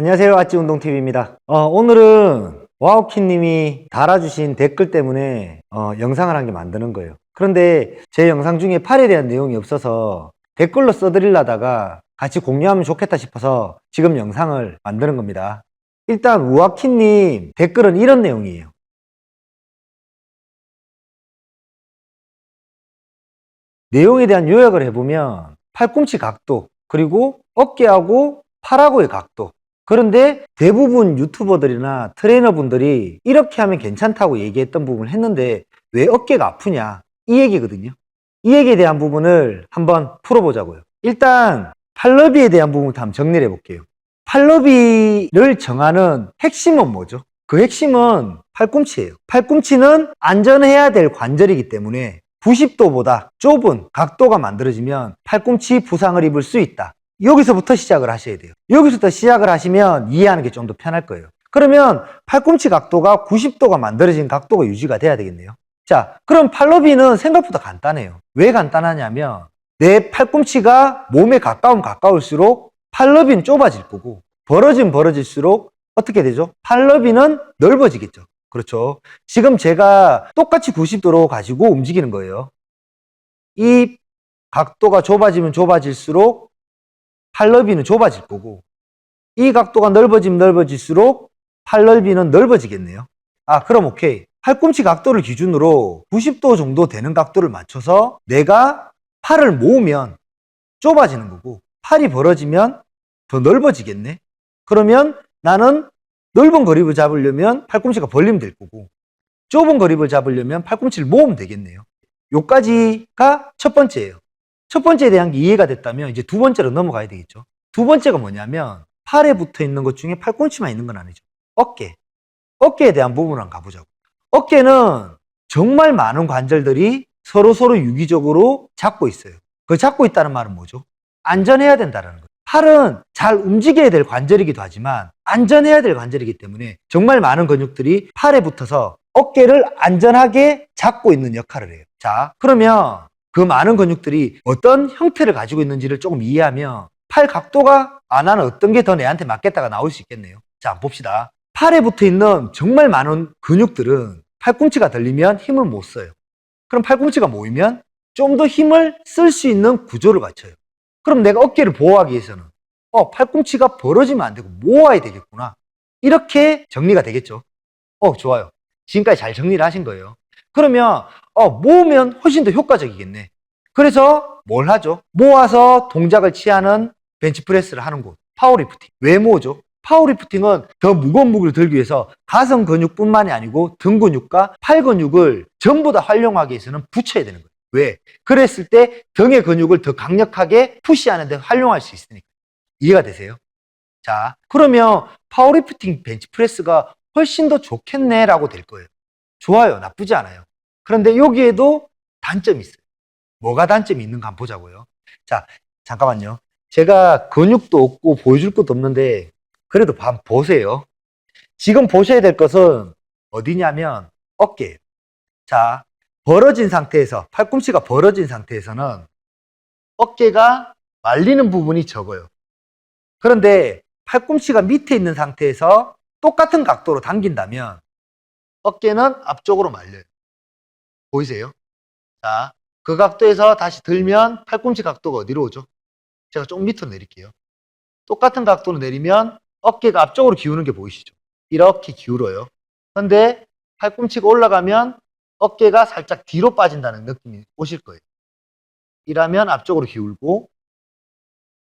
안녕하세요. 아찌운동TV입니다. 어, 오늘은 와우키님이 달아주신 댓글 때문에 어, 영상을 한 개 만드는 거예요. 그런데 제 영상 중에 팔에 대한 내용이 없어서 댓글로 써드리려다가 같이 공유하면 좋겠다 싶어서 지금 영상을 만드는 겁니다. 일단 우아키님 댓글은 이런 내용이에요. 내용에 대한 요약을 해보면 팔꿈치 각도 그리고 어깨하고 팔하고의 각도 그런데 대부분 유튜버들이나 트레이너분들이 이렇게 하면 괜찮다고 얘기했던 부분을 했는데 왜 어깨가 아프냐? 이 얘기거든요. 이 얘기에 대한 부분을 한번 풀어보자고요. 일단 팔러비에 대한 부분부터 한번 정리를 해볼게요. 팔러비를 정하는 핵심은 뭐죠? 그 핵심은 팔꿈치예요. 팔꿈치는 안전해야 될 관절이기 때문에 90도보다 좁은 각도가 만들어지면 팔꿈치 부상을 입을 수 있다. 여기서부터 시작을 하셔야 돼요. 여기서부터 시작을 하시면 이해하는 게 좀 더 편할 거예요. 그러면 팔꿈치 각도가 90도가 만들어진 각도가 유지가 돼야 되겠네요. 자, 그럼 팔로비는 생각보다 간단해요. 왜 간단하냐면 내 팔꿈치가 몸에 가까움 가까울수록 팔러비는 좁아질 거고 벌어진 벌어질수록 어떻게 되죠? 팔러비는 넓어지겠죠. 그렇죠. 지금 제가 똑같이 90도로 가지고 움직이는 거예요. 이 각도가 좁아지면 좁아질수록 팔 넓이는 좁아질 거고 이 각도가 넓어지면 넓어질수록 팔 넓이는 넓어지겠네요. 아, 그럼 오케이. 팔꿈치 각도를 기준으로 90도 정도 되는 각도를 맞춰서 내가 팔을 모으면 좁아지는 거고 팔이 벌어지면 더 넓어지겠네. 그러면 나는 넓은 그립을 잡으려면 팔꿈치가 벌리면 될 거고 좁은 그립을 잡으려면 팔꿈치를 모으면 되겠네요. 요까지가 첫 번째예요. 첫 번째에 대한 게 이해가 됐다면 이제 두 번째로 넘어가야 되겠죠. 두 번째가 뭐냐면 팔에 붙어 있는 것 중에 팔꿈치만 있는 건 아니죠. 어깨. 어깨에 대한 부분을 한번 가보자고. 어깨는 정말 많은 관절들이 서로 서로 유기적으로 잡고 있어요. 그 잡고 있다는 말은 뭐죠? 안전해야 된다는 거예요. 팔은 잘 움직여야 될 관절이기도 하지만 안전해야 될 관절이기 때문에 정말 많은 근육들이 팔에 붙어서 어깨를 안전하게 잡고 있는 역할을 해요. 자, 그러면 그 많은 근육들이 어떤 형태를 가지고 있는지를 조금 이해하면 팔 각도가 아 나는 어떤 게 더 내한테 맞겠다가 나올 수 있겠네요. 자, 봅시다. 팔에 붙어 있는 정말 많은 근육들은 팔꿈치가 들리면 힘을 못 써요. 그럼 팔꿈치가 모이면 좀 더 힘을 쓸 수 있는 구조를 갖춰요. 그럼 내가 어깨를 보호하기 위해서는 어, 팔꿈치가 벌어지면 안 되고 모아야 되겠구나. 이렇게 정리가 되겠죠. 어, 좋아요. 지금까지 잘 정리를 하신 거예요. 그러면 어, 모으면 훨씬 더 효과적이겠네. 그래서 뭘 하죠? 모아서 동작을 취하는 벤치프레스를 하는 곳. 파워리프팅. 왜 모으죠? 파워리프팅은 더 무거운 무기를 들기 위해서 가슴 근육뿐만이 아니고 등 근육과 팔 근육을 전부 다 활용하기 위해서는 붙여야 되는 거예요. 왜? 그랬을 때 등의 근육을 더 강력하게 푸시하는 데 활용할 수 있으니까. 이해가 되세요? 자, 그러면 파워리프팅 벤치프레스가 훨씬 더 좋겠네라고 될 거예요. 좋아요. 나쁘지 않아요. 그런데 여기에도 단점이 있어요. 뭐가 단점이 있는가 한번 보자고요. 자, 잠깐만요. 제가 근육도 없고 보여줄 것도 없는데 그래도 한번 보세요. 지금 보셔야 될 것은 어디냐면 어깨예요. 자, 벌어진 상태에서 팔꿈치가 벌어진 상태에서는 어깨가 말리는 부분이 적어요. 그런데 팔꿈치가 밑에 있는 상태에서 똑같은 각도로 당긴다면 어깨는 앞쪽으로 말려요. 보이세요? 자, 그 각도에서 다시 들면 팔꿈치 각도가 어디로 오죠? 제가 좀 밑으로 내릴게요. 똑같은 각도로 내리면 어깨가 앞쪽으로 기우는 게 보이시죠? 이렇게 기울어요. 근데 팔꿈치가 올라가면 어깨가 살짝 뒤로 빠진다는 느낌이 오실 거예요. 이라면 앞쪽으로 기울고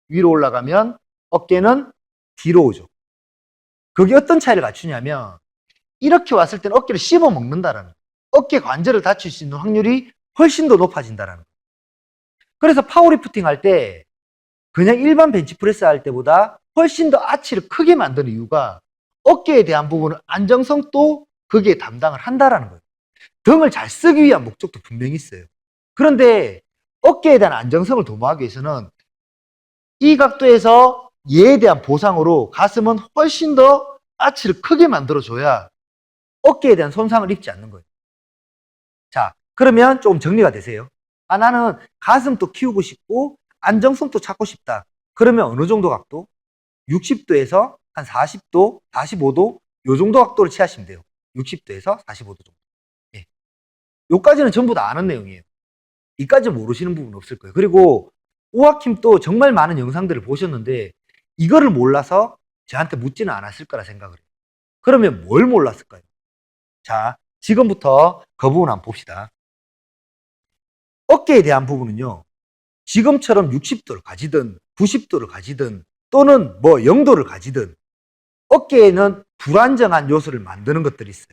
위로 올라가면 어깨는 뒤로 오죠. 그게 어떤 차이를 갖추냐면 이렇게 왔을 때는 어깨를 씹어 먹는다라는. 어깨 관절을 다칠 수 있는 확률이 훨씬 더 높아진다라는. 그래서 파워리프팅 할 때 그냥 일반 벤치프레스 할 때보다 훨씬 더 아치를 크게 만드는 이유가 어깨에 대한 부분은 안정성도 그게 담당을 한다라는 거예요. 등을 잘 쓰기 위한 목적도 분명히 있어요. 그런데 어깨에 대한 안정성을 도모하기 위해서는 이 각도에서 얘에 대한 보상으로 가슴은 훨씬 더 아치를 크게 만들어줘야 어깨에 대한 손상을 입지 않는 거예요. 자, 그러면 조금 정리가 되세요. 아, 나는 가슴도 키우고 싶고 안정성도 찾고 싶다. 그러면 어느 정도 각도? 60도에서 한 40도, 45도 요 정도 각도를 취하시면 돼요. 60도에서 45도 정도. 예. 요까지는 전부 다 아는 내용이에요. 이까지 모르시는 부분 없을 거예요. 그리고 오아킴도 정말 많은 영상들을 보셨는데 이거를 몰라서 저한테 묻지는 않았을 거라 생각을 해요. 그러면 뭘 몰랐을까요? 자, 지금부터 그 부분 한번 봅시다. 어깨에 대한 부분은요. 지금처럼 60도를 가지든 90도를 가지든 또는 뭐 0도를 가지든 어깨에는 불안정한 요소를 만드는 것들이 있어요.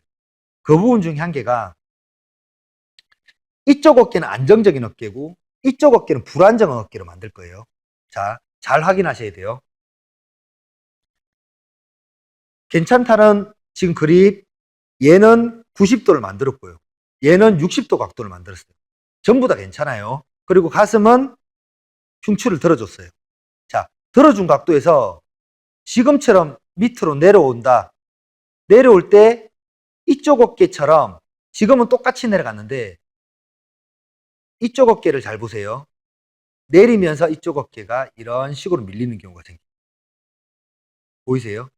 그 부분 중에 한 개가 이쪽 어깨는 안정적인 어깨고 이쪽 어깨는 불안정한 어깨로 만들 거예요. 자, 잘 확인하셔야 돼요. 괜찮다는 지금 그립 얘는 90도를 만들었고요. 얘는 60도 각도를 만들었어요. 전부 다 괜찮아요. 그리고 가슴은 흉추를 들어줬어요. 자, 들어준 각도에서 지금처럼 밑으로 내려온다. 내려올 때 이쪽 어깨처럼 지금은 똑같이 내려갔는데 이쪽 어깨를 잘 보세요. 내리면서 이쪽 어깨가 이런 식으로 밀리는 경우가 생겨요. 보이세요?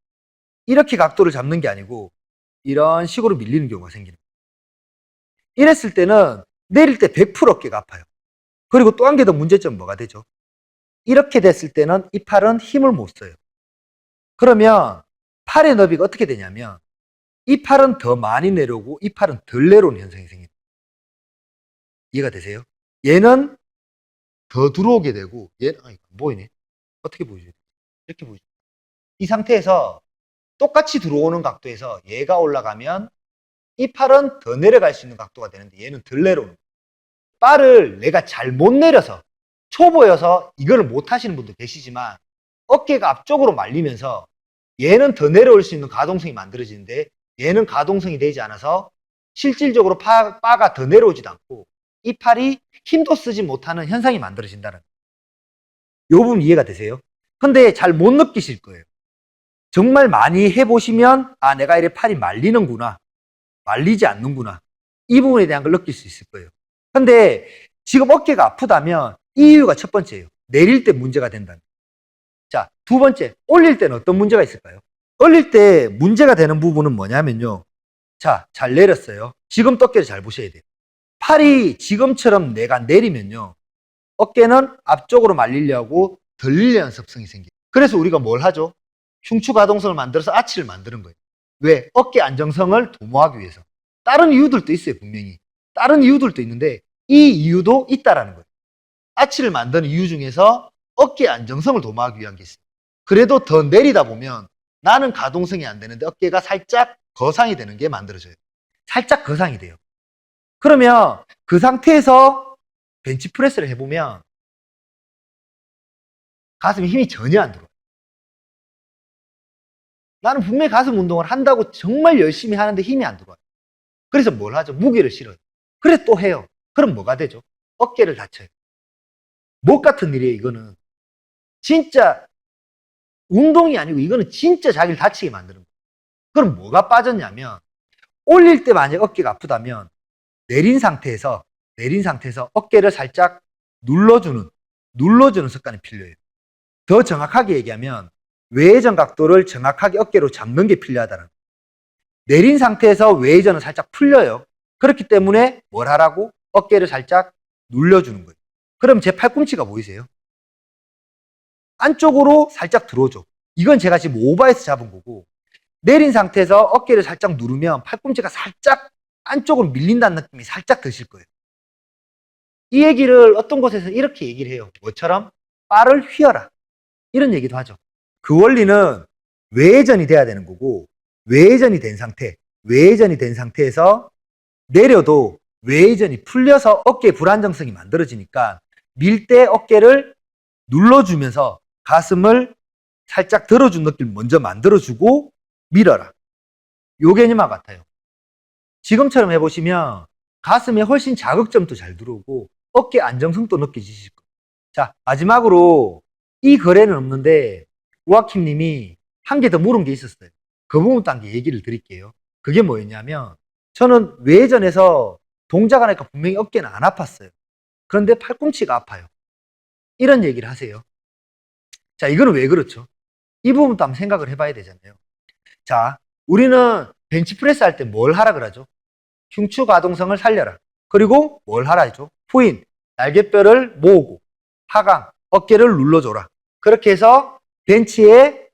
이렇게 각도를 잡는 게 아니고 이런 식으로 밀리는 경우가 생기는 거예요. 이랬을 때는 내릴 때 100% 어깨가 아파요. 그리고 또 한 개 더 문제점 뭐가 되죠? 이렇게 됐을 때는 이 팔은 힘을 못 써요. 그러면 팔의 너비가 어떻게 되냐면 이 팔은 더 많이 내려오고 이 팔은 덜 내려오는 현상이 생깁니다. 이해가 되세요? 얘는 더 들어오게 되고 얘는 아니 안 보이네. 어떻게 보이죠? 이렇게 보이죠. 이 상태에서 똑같이 들어오는 각도에서 얘가 올라가면 이 팔은 더 내려갈 수 있는 각도가 되는데 얘는 덜 내려오는 거예요. 내가 잘 못 내려서 초보여서 이거를 못 하시는 분도 계시지만 어깨가 앞쪽으로 말리면서 얘는 더 내려올 수 있는 가동성이 만들어지는데 얘는 가동성이 되지 않아서 실질적으로 파, 바가 더 내려오지도 않고 이 팔이 힘도 쓰지 못하는 현상이 만들어진다는 요 부분 이해가 되세요? 근데 잘 못 느끼실 거예요. 정말 많이 해보시면 아 내가 이래 팔이 말리는구나 말리지 않는구나 이 부분에 대한 걸 느낄 수 있을 거예요. 근데 지금 어깨가 아프다면 이 이유가 첫 번째예요. 내릴 때 문제가 된다는. 자, 두 번째, 올릴 때는 어떤 문제가 있을까요? 올릴 때 문제가 되는 부분은 뭐냐면요. 자, 잘 내렸어요. 지금 어깨를 잘 보셔야 돼요. 팔이 지금처럼 내가 내리면요. 어깨는 앞쪽으로 말리려고 들리려는 습성이 생겨요. 그래서 우리가 뭘 하죠? 흉추 가동성을 만들어서 아치를 만드는 거예요. 왜? 어깨 안정성을 도모하기 위해서. 다른 이유들도 있어요, 분명히. 다른 이유들도 있는데 이 이유도 있다라는 거예요. 아치를 만드는 이유 중에서 어깨 안정성을 도모하기 위한 게 있어요. 그래도 더 내리다 보면 나는 가동성이 안 되는데 어깨가 살짝 거상이 되는 게 만들어져요. 살짝 거상이 돼요. 그러면 그 상태에서 벤치프레스를 해보면 가슴에 힘이 전혀 안 들어요. 나는 분명히 가슴 운동을 한다고 정말 열심히 하는데 힘이 안 들어와요. 그래서 뭘 하죠? 무게를 실어요. 그래 또 해요. 그럼 뭐가 되죠? 어깨를 다쳐요. 목 같은 일이에요, 이거는. 진짜 운동이 아니고 이거는 진짜 자기를 다치게 만드는 거예요. 그럼 뭐가 빠졌냐면 올릴 때 만약 어깨가 아프다면 내린 상태에서 내린 상태에서 어깨를 살짝 눌러주는 눌러주는 습관이 필요해요. 더 정확하게 얘기하면 외회전 각도를 정확하게 어깨로 잡는 게 필요하다는 거예요. 내린 상태에서 외회전은 살짝 풀려요. 그렇기 때문에 뭘 하라고? 어깨를 살짝 눌려주는 거예요. 그럼 제 팔꿈치가 보이세요? 안쪽으로 살짝 들어오죠. 이건 제가 지금 오버해서 잡은 거고 내린 상태에서 어깨를 살짝 누르면 팔꿈치가 살짝 안쪽으로 밀린다는 느낌이 살짝 드실 거예요. 이 얘기를 어떤 곳에서 이렇게 얘기를 해요. 뭐처럼? 바를 휘어라. 이런 얘기도 하죠. 그 원리는 외회전이 돼야 되는 거고 외회전이 된 상태, 외회전이 된 상태에서 내려도 외회전이 풀려서 어깨 불안정성이 만들어지니까 밀 때 어깨를 눌러주면서 가슴을 살짝 들어준 느낌을 먼저 만들어주고 밀어라. 요 개념과 같아요. 지금처럼 해보시면 가슴에 훨씬 자극점도 잘 들어오고 어깨 안정성도 느껴지실 거예요. 자, 마지막으로 이 거래는 없는데 우아킴 님이 한 개 더 물은 게 있었어요. 그 부분도 한개 얘기를 드릴게요. 그게 뭐였냐면 저는 외전에서 동작 하니까 분명히 어깨는 안 아팠어요. 그런데 팔꿈치가 아파요. 이런 얘기를 하세요. 자, 이거는 왜 그렇죠? 이 부분도 한번 생각을 해봐야 되잖아요. 자, 우리는 벤치프레스 할 때 뭘 하라 그러죠? 흉추 가동성을 살려라. 그리고 뭘 하라 하죠? 후인, 날개뼈를 모으고 하강, 어깨를 눌러줘라. 그렇게 해서 벤치에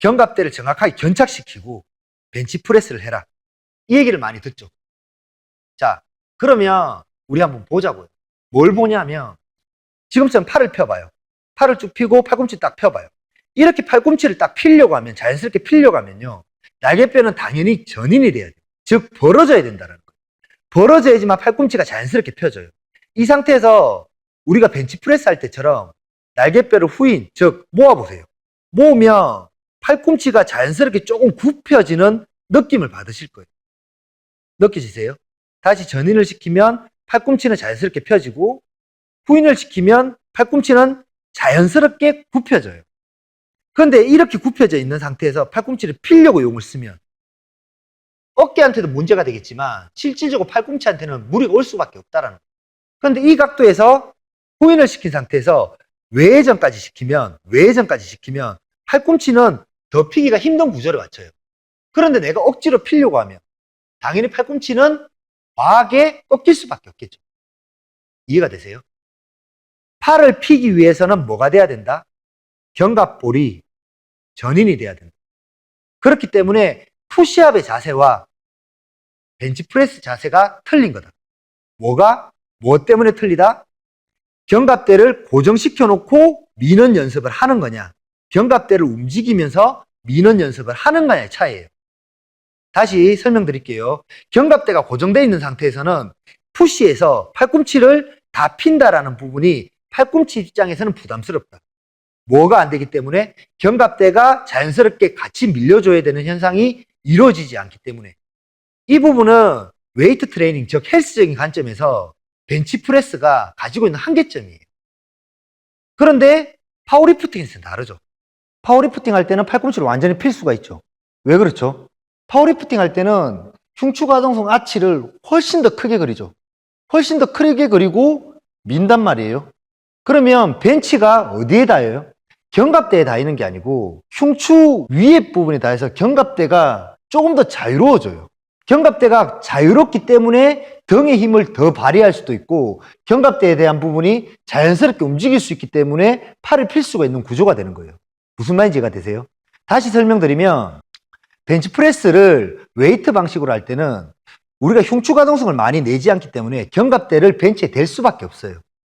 견갑대를 정확하게 견착시키고 벤치 프레스를 해라. 이 얘기를 많이 듣죠. 자, 그러면 우리 한번 보자고요. 뭘 보냐면 지금처럼 팔을 펴봐요. 팔을 쭉 펴고 팔꿈치 딱 펴봐요. 이렇게 팔꿈치를 딱 피려고 하면 자연스럽게 피려고 하면요. 날개뼈는 당연히 전인이 돼야 돼요. 즉 벌어져야 된다는 거예요. 벌어져야지만 팔꿈치가 자연스럽게 펴져요. 이 상태에서 우리가 벤치프레스 할 때처럼 날개뼈를 후인, 즉 모아보세요. 모으면 팔꿈치가 자연스럽게 조금 굽혀지는 느낌을 받으실 거예요. 느끼시세요? 다시 전인을 시키면 팔꿈치는 자연스럽게 펴지고 후인을 시키면 팔꿈치는 자연스럽게 굽혀져요. 그런데 이렇게 굽혀져 있는 상태에서 팔꿈치를 피려고 용을 쓰면 어깨한테도 문제가 되겠지만 실질적으로 팔꿈치한테는 무리가 올 수밖에 없다라는 거예요. 그런데 이 각도에서 후인을 시킨 상태에서 외회전까지 시키면 외회전까지 시키면 팔꿈치는 더 피기가 힘든 구조를 갖춰요. 그런데 내가 억지로 피려고 하면 당연히 팔꿈치는 과하게 꺾일 수밖에 없겠죠. 이해가 되세요? 팔을 피기 위해서는 뭐가 돼야 된다? 견갑볼이 전인이 돼야 된다. 그렇기 때문에 푸시업의 자세와 벤치프레스 자세가 틀린 거다. 뭐가? 무엇 때문에 틀리다? 견갑대를 고정시켜 놓고 미는 연습을 하는 거냐? 견갑대를 움직이면서 미는 연습을 하는 거냐의 차이예요. 다시 설명드릴게요. 견갑대가 고정되어 있는 상태에서는 푸시에서 팔꿈치를 다 핀다라는 부분이 팔꿈치 입장에서는 부담스럽다. 뭐가 안 되기 때문에 견갑대가 자연스럽게 같이 밀려줘야 되는 현상이 이루어지지 않기 때문에 이 부분은 웨이트 트레이닝, 즉 헬스적인 관점에서 벤치프레스가 가지고 있는 한계점이에요. 그런데 파워리프팅에서는 다르죠. 파워리프팅 할 때는 팔꿈치를 완전히 필 수가 있죠. 왜 그렇죠? 파워리프팅 할 때는 흉추가동성 아치를 훨씬 더 크게 그리죠. 훨씬 더 크게 그리고 민단 말이에요. 그러면 벤치가 어디에 닿아요? 견갑대에 닿이는 게 아니고 흉추 위에 부분에 닿아서 견갑대가 조금 더 자유로워져요. 견갑대가 자유롭기 때문에 등의 힘을 더 발휘할 수도 있고 견갑대에 대한 부분이 자연스럽게 움직일 수 있기 때문에 팔을 필 수가 있는 구조가 되는 거예요. 무슨 말인지 이해가 되세요? 다시 설명드리면 벤치프레스를 웨이트 방식으로 할 때는 우리가 흉추 가동성을 많이 내지 않기 때문에 견갑대를 벤치에 댈 수밖에 없어요.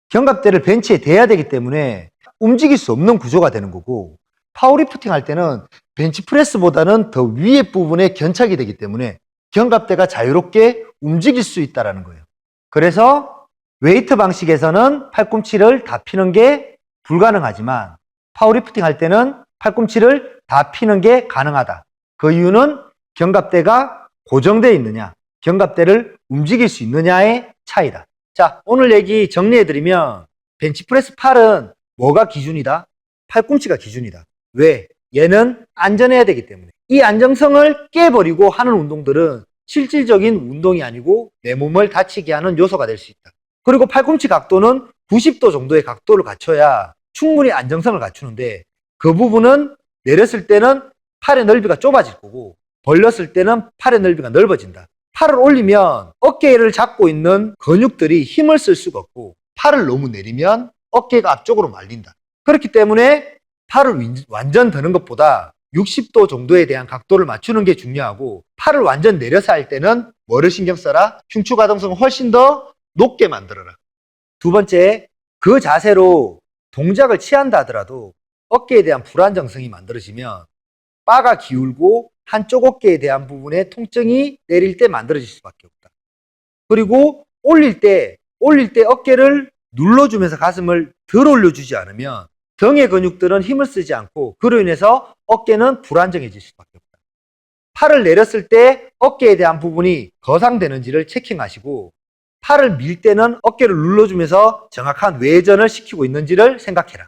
견갑대를 벤치에 대야 되기 때문에 움직일 수 없는 구조가 되는 거고 파워리프팅 할 때는 벤치프레스보다는 더 위에 부분에 견착이 되기 때문에 견갑대가 자유롭게 움직일 수 있다라는 거예요. 그래서 웨이트 방식에서는 팔꿈치를 다 피는 게 불가능하지만 파워리프팅 할 때는 팔꿈치를 다 피는 게 가능하다. 그 이유는 견갑대가 고정되어 있느냐, 견갑대를 움직일 수 있느냐의 차이다. 자, 오늘 얘기 정리해드리면 벤치프레스 팔은 뭐가 기준이다? 팔꿈치가 기준이다. 왜? 얘는 안전해야 되기 때문에. 이 안정성을 깨버리고 하는 운동들은 실질적인 운동이 아니고 내 몸을 다치게 하는 요소가 될 수 있다. 그리고 팔꿈치 각도는 90도 정도의 각도를 갖춰야 충분히 안정성을 갖추는데 그 부분은 내렸을 때는 팔의 넓이가 좁아질 거고 벌렸을 때는 팔의 넓이가 넓어진다. 팔을 올리면 어깨를 잡고 있는 근육들이 힘을 쓸 수가 없고 팔을 너무 내리면 어깨가 앞쪽으로 말린다. 그렇기 때문에 팔을 윈- 완전 드는 것보다 60도 정도에 대한 각도를 맞추는 게 중요하고 팔을 완전 내려서 할 때는 뭐를 신경 써라? 흉추 가동성을 훨씬 더 높게 만들어라. 두 번째, 그 자세로 동작을 취한다 하더라도 어깨에 대한 불안정성이 만들어지면 바가 기울고 한쪽 어깨에 대한 부분에 통증이 내릴 때 만들어질 수밖에 없다. 그리고 올릴 때, 올릴 때 어깨를 눌러주면서 가슴을 덜 올려주지 않으면 등의 근육들은 힘을 쓰지 않고 그로 인해서 어깨는 불안정해질 수밖에 없다. 팔을 내렸을 때 어깨에 대한 부분이 거상되는지를 체킹하시고 팔을 밀 때는 어깨를 눌러주면서 정확한 외전을 시키고 있는지를 생각해라.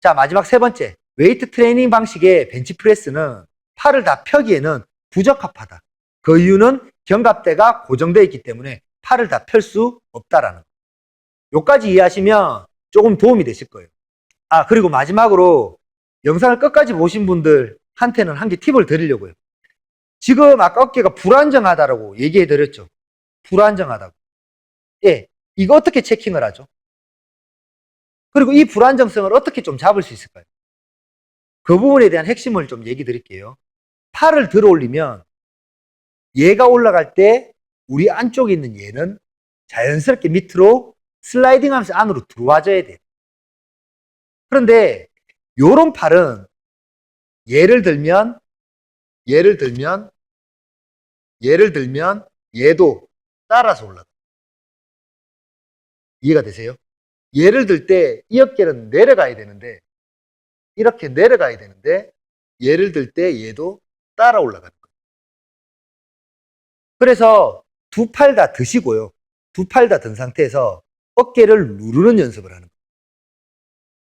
자, 마지막 세 번째. 웨이트 트레이닝 방식의 벤치프레스는 팔을 다 펴기에는 부적합하다. 그 이유는 견갑대가 고정되어 있기 때문에 팔을 다 펼 수 없다라는 거. 요까지 이해하시면 조금 도움이 되실 거예요. 아, 그리고 마지막으로 영상을 끝까지 보신 분들한테는 한 개 팁을 드리려고요. 지금 아까 어깨가 불안정하다라고 얘기해 드렸죠. 불안정하다고. 예. 이거 어떻게 체킹을 하죠? 그리고 이 불안정성을 어떻게 좀 잡을 수 있을까요? 그 부분에 대한 핵심을 좀 얘기 드릴게요. 팔을 들어 올리면 얘가 올라갈 때 우리 안쪽에 있는 얘는 자연스럽게 밑으로 슬라이딩 하면서 안으로 들어와줘야 돼요. 그런데 요런 팔은 예를 들면 예를 들면 예를 들면 얘도 따라서 올라가. 이해가 되세요? 예를 들 때 이 어깨는 내려가야 되는데 이렇게 내려가야 되는데 예를 들 때 얘도 따라 올라가는 거예요. 그래서 두 팔 다 드시고요. 두 팔 다 든 상태에서 어깨를 누르는 연습을 하는 거예요.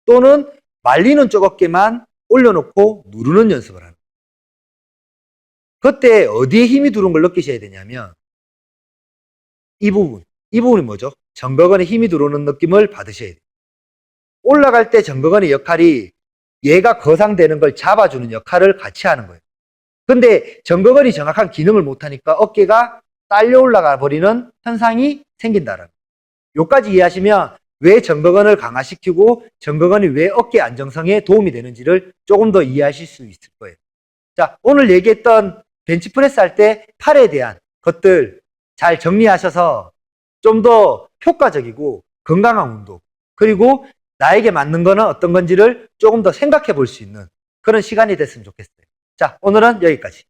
또는 말리는 쪽 어깨만 올려놓고 누르는 연습을 하는. 그때 어디에 힘이 들어온 걸 느끼셔야 되냐면 이 부분, 이 부분이 뭐죠? 정거근에 힘이 들어오는 느낌을 받으셔야 돼요. 올라갈 때 정거근의 역할이 얘가 거상되는 걸 잡아주는 역할을 같이 하는 거예요. 근데 정거근이 정확한 기능을 못하니까 어깨가 딸려 올라가 버리는 현상이 생긴다는 거예요. 요까지 이해하시면 왜 정거근을 강화시키고 정거근이 왜 어깨 안정성에 도움이 되는지를 조금 더 이해하실 수 있을 거예요. 자, 오늘 얘기했던 벤치프레스 할 때 팔에 대한 것들 잘 정리하셔서 좀 더 효과적이고 건강한 운동 그리고 나에게 맞는 거는 어떤 건지를 조금 더 생각해 볼 수 있는 그런 시간이 됐으면 좋겠어요. 자, 오늘은 여기까지.